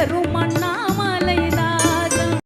அழகரும் அண்ணாமலை நாதம்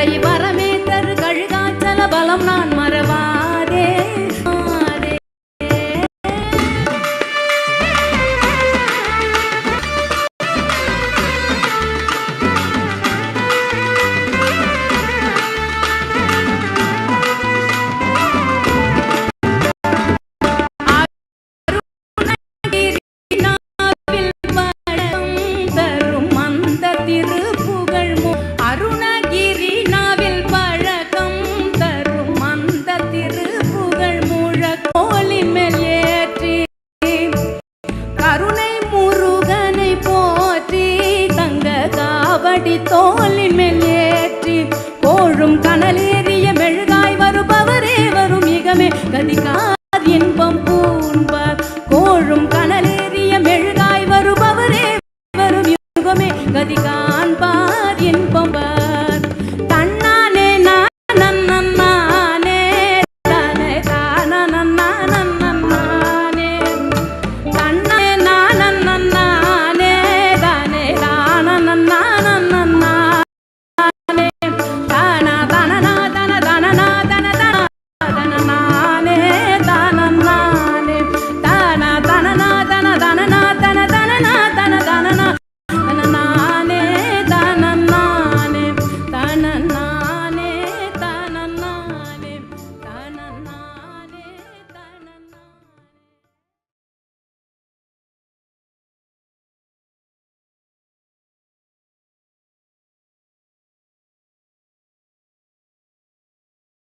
வரை வரமே தரு கழுகாச்சல பலம் நான் கோரி தோளின் மேல் ஏற்றி போழும் கனலேறிய மெழுகாய் வருபவரே வரும் மிகமே கதிகா